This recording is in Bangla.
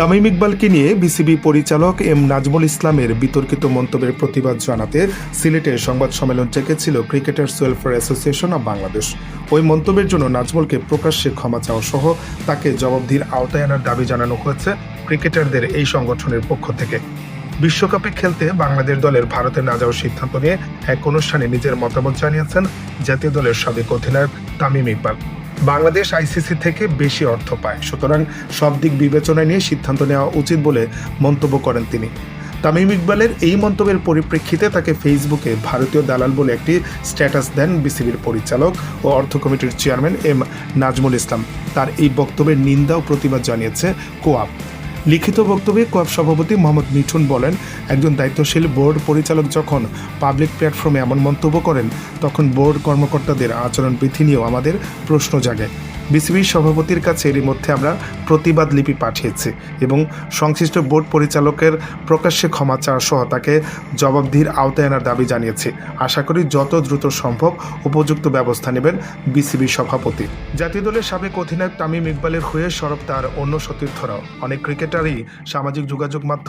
তামিম ইকবালকে নিয়ে বিসিবি পরিচালক এম নাজমুল ইসলামের বিতর্কিত মন্তব্যের প্রতিবাদ জানাতে সিলেটে সংবাদ সম্মেলন ডেকেছিল cricketers welfare association of Bangladesh. ওই মন্তব্যের জন্য নাজমুলকে প্রকাশ্যে ক্ষমা চাওয়া সহ তাকে জবাবদিহির আওতায় আনার দাবি জানানো হয়েছে ক্রিকেটারদের এই সংগঠনের পক্ষ থেকে। বিশ্বকাপে খেলতে বাংলাদেশ দলের ভারতে না যাওয়ার সিদ্ধান্ত নিয়ে এক অনুষ্ঠানে নিজের মতামত জানিয়েছেন জাতীয় দলের সাবেক অধিনায়ক তামিম ইকবাল। বাংলাদেশ আইসিসি থেকে বেশি অর্থ পায়। সুতরাং সব দিক বিবেচনায় নিয়ে সিদ্ধান্ত নেওয়া উচিত বলে মন্তব্য করেন তিনি। তামিম ইকবালের এই মন্তব্যের পরিপ্রেক্ষিতে তাকে ফেসবুকে ভারতীয় দালাল বলে একটি স্ট্যাটাস দেন বিসিবির পরিচালক ও অর্থ কমিটির চেয়ারম্যান এম নাজমুল ইসলাম। তার এই বক্তব্যের নিন্দা ও প্রতিবাদ জানিয়েছে কোয়াপ লিখিত বক্তব্যে কোয়াব সভাপতি মোহাম্মদ মিঠুন বলেন, একজন দায়িত্বশীল বোর্ড পরিচালক যখন পাবলিক প্ল্যাটফর্মে এমন মন্তব্য করেন, তখন বোর্ড কর্মকর্তাদের আচরণ বিধি নিয়েও আমাদের প্রশ্ন জাগে। বিসিবির সভাপতির কাছে এরই মধ্যে আমরা প্রতিবাদ লিপি পাঠিয়েছি এবং সংশ্লিষ্ট বোর্ড পরিচালকের প্রকাশ্যে ক্ষমা চাওয়া সহ তাকে জবাবদিহির আওতায় আনার দাবি জানিয়েছি। আশা করি যত দ্রুত সম্ভব উপযুক্ত ব্যবস্থা নেবেন বিসিবি সভাপতি। জাতীয় দলের সাবেক অধিনায়ক তামিম ইকবালের হয়ে সরব তার অন্য সতীর্থরাও। অনেক ক্রিকেটারই সামাজিক যোগাযোগ মাধ্যম